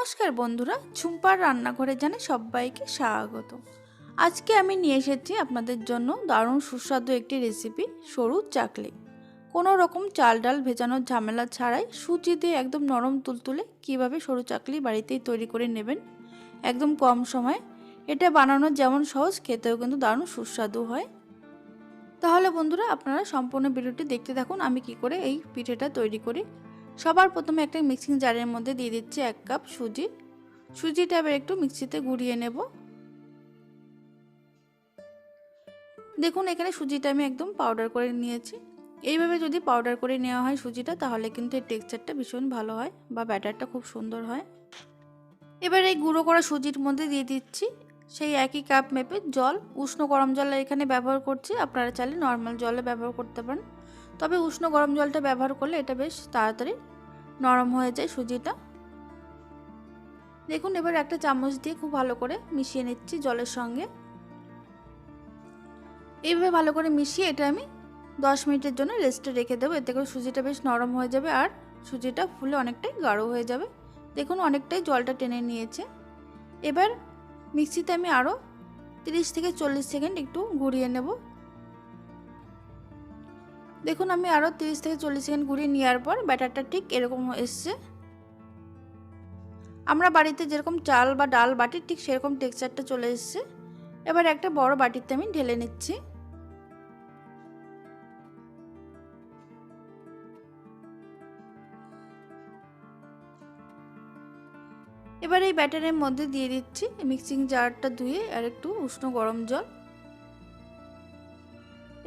নমস্কার বন্ধুরা, ঝুম্পার রান্নাঘরে জানে সবাইকে স্বাগত। আজকে আমি নিয়ে এসেছি আপনাদের জন্য দারুণ সুস্বাদু একটি রেসিপি সরু চাকলি। কোনো রকম চাল ডাল ভেজানোর ঝামেলা ছাড়াই সুজি দিয়ে একদম নরম তুলতুলে কীভাবে সরু চাকলি বাড়িতেই তৈরি করে নেবেন একদম কম সময়ে। এটা বানানো যেমন সহজ, খেতেও কিন্তু দারুণ সুস্বাদু হয়। তাহলে বন্ধুরা, আপনারা সম্পূর্ণ ভিডিওটি দেখতে থাকুন, আমি কি করে এই পিঠেটা তৈরি করি। সবার প্রথমে একটা মিক্সিং জারের মধ্যে দিয়ে দিচ্ছি এক কাপ সুজি। সুজিটা এবার একটু মিক্সিতে গুঁড়িয়ে নেব। দেখুন, এখানে সুজিটা আমি একদম পাউডার করে নিয়েছি। এইভাবে যদি পাউডার করে নেওয়া হয় সুজিটা, তাহলে কিন্তু এর টেক্সচারটা ভীষণ ভালো হয় বা ব্যাটারটা খুব সুন্দর হয়। এবার এই গুঁড়ো করা সুজির মধ্যে দিয়ে দিচ্ছি সেই একই কাপ মেপে জল। উষ্ণ গরম জল এখানে ব্যবহার করছি। আপনারা চাইলে নর্মাল জলে ব্যবহার করতে পারেন। তবে উষ্ণ গরম জলটা ব্যবহার করলে এটা বেশ তাড়াতাড়ি নরম হয়ে যায় সুজিটা। দেখুন, এবার একটা চামচ দিয়ে খুব ভালো করে মিশিয়ে নিচ্ছি জলের সঙ্গে। এইভাবে ভালো করে মিশিয়ে এটা আমি দশ মিনিটের জন্য রেস্টে রেখে দেবো। এতে করে সুজিটা বেশ নরম হয়ে যাবে আর সুজিটা ফুলে অনেকটাই গাঢ় হয়ে যাবে। দেখুন, অনেকটাই জলটা টেনে নিয়েছে। এবার মিক্সিতে আমি আরও তিরিশ থেকে চল্লিশ সেকেন্ড একটু ঘুরিয়ে নেব। দেখুন, আমি আরও তিরিশ থেকে চল্লিশ সেকেন্ড ঘুরিয়ে নেওয়ার পর ব্যাটারটা ঠিক এরকম এসছে। আমরা বাড়িতে যেরকম চাল বা ডাল বাটি, ঠিক সেরকম টেক্সচারটা চলে এসছে। এবার একটা বড় বাটিতে আমি ঢেলে নিচ্ছি। এবার এই ব্যাটারের মধ্যে দিয়ে দিচ্ছি মিক্সিং জারটা ধুয়ে আর একটু উষ্ণ গরম জল।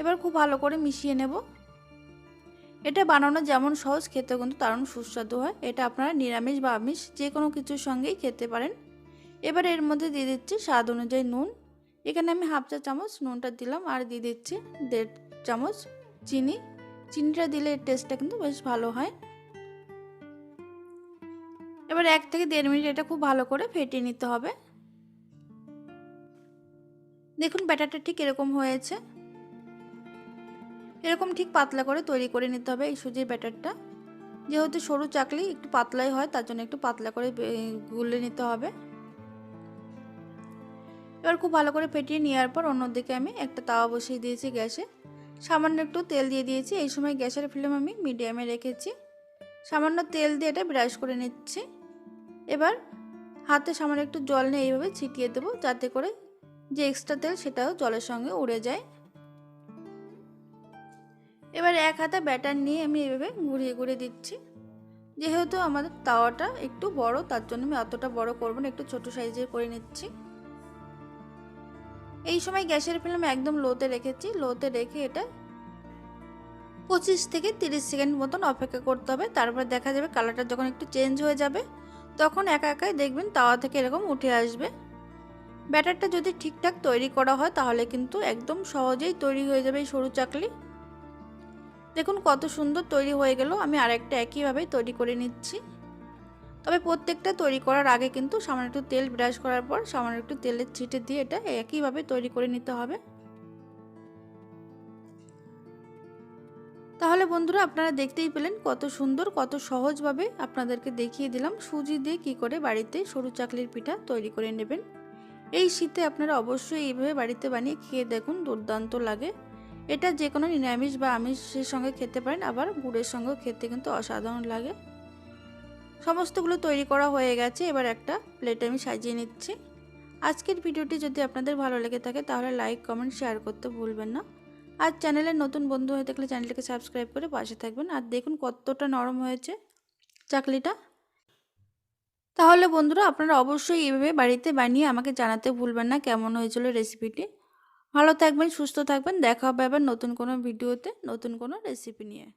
এবার খুব ভালো করে মিশিয়ে নেব। এটা বানানো যেমন সহজ খেতে কিন্তু দারুণ সুস্বাদু হয়। এটা আপনারা নিরামিষ বা আমিষ যে কোনো কিছুর সঙ্গেই খেতে পারেন। এবার এর মধ্যে দিয়ে দিচ্ছি স্বাদ অনুযায়ী নুন। এখানে আমি হাফ চা চামচ নুনটা দিলাম আর দিয়ে দিচ্ছি দেড় চামচ চিনি। চিনিটা দিলে এর টেস্টটা কিন্তু বেশ ভালো হয়। এবার এক থেকে দেড় মিনিট এটা খুব ভালো করে ফেটিয়ে নিতে হবে। দেখুন ব্যাটারটা ঠিক এরকম হয়েছে। এরকম ঠিক পাতলা করে তৈরি করে নিতে হবে এই সুজির ব্যাটারটা। যেহেতু সরু চাকলি, একটু পাতলাই হয়, তার জন্য একটু পাতলা করে গুলে নিতে হবে। এবার খুব ভালো করে ফেটিয়ে নেওয়ার পর অন্যদিকে আমি একটা তাওয়া বসিয়ে দিয়েছি গ্যাসে। সামান্য একটু তেল দিয়ে দিয়েছি। এই সময় গ্যাসের ফ্লেম আমি মিডিয়ামে রেখেছি। সামান্য তেল দিয়ে এটা ব্রাশ করে নিচ্ছি। এবার হাতে সামান্য একটু জল নিয়ে এইভাবে ছিটিয়ে দেবো, যাতে করে যে এক্সট্রা তেল সেটাও জলের সঙ্গে উড়ে যায়। এবার এক হাতে ব্যাটার নিয়ে আমি এভাবে ঘুরিয়ে ঘুরিয়ে দিচ্ছি। যেহেতু আমাদের তাওয়াটা একটু বড়, তার জন্য আমি অতটা বড় করব না, একটু ছোট সাইজের করে নিচ্ছি। এই সময় গ্যাসের ফ্লেম একদম লোতে রেখেছি। লোতে রেখে এটা পঁচিশ থেকে তিরিশ সেকেন্ড মতন অপেক্ষা করতে হবে। তারপর দেখা যাবে কালারটা যখন একটু চেঞ্জ হয়ে যাবে, তখন একা একাই দেখবেন তাওয়া থেকে এরকম উঠে আসবে। ব্যাটারটা যদি ঠিকঠাক তৈরি করা হয়, তাহলে কিন্তু একদম সহজেই তৈরি হয়ে যাবে এই সরু চাকলি। দেখুন কত সুন্দর তৈরি হয়ে গেল। আমি আরেকটা একইভাবেই তৈরি করে নিচ্ছি। তবে প্রত্যেকটা তৈরি করার আগে কিন্তু সামান্য একটু তেল ব্রাশ করার পর সামান্য একটু তেলের ছিটে দিয়ে এটা একইভাবে তৈরি করে নিতে হবে। তাহলে বন্ধুরা আপনারা দেখতেই পেলেন কত সুন্দর, কত সহজভাবে আপনাদেরকে দেখিয়ে দিলাম সুজি দিয়ে কী করে বাড়িতে সরু চাকলির পিঠা তৈরি করে নেবেন। এই শীতে আপনারা অবশ্যই এইভাবে বাড়িতে বানিয়ে খেয়ে দেখুন, দুর্দান্ত লাগে। এটা যে কোনো নিরামিষ বা আমিষের সঙ্গে খেতে পারেন, আবার গুড়ের সঙ্গেও খেতে কিন্তু অসাধারণ লাগে। সমস্তগুলো তৈরি করা হয়ে গেছে, এবার একটা প্লেটে আমি সাজিয়ে নিচ্ছি। আজকের ভিডিওটি যদি আপনাদের ভালো লেগে থাকে, তাহলে লাইক কমেন্ট শেয়ার করতে ভুলবেন না। আর চ্যানেলের নতুন বন্ধু হয়ে থাকলে চ্যানেলটাকে সাবস্ক্রাইব করে পাশে থাকবেন। আর দেখুন কতটা নরম হয়েছে চাকলিটা। তাহলে বন্ধুরা, আপনারা অবশ্যই এভাবে বাড়িতে বানিয়ে আমাকে জানাতে ভুলবেন না কেমন হয়েছিল রেসিপিটি ভালো থাকবেন সুস্থ থাকবেন। দেখা হবে আবার নতুন কোনো ভিডিওতে নতুন কোনো রেসিপি নিয়ে।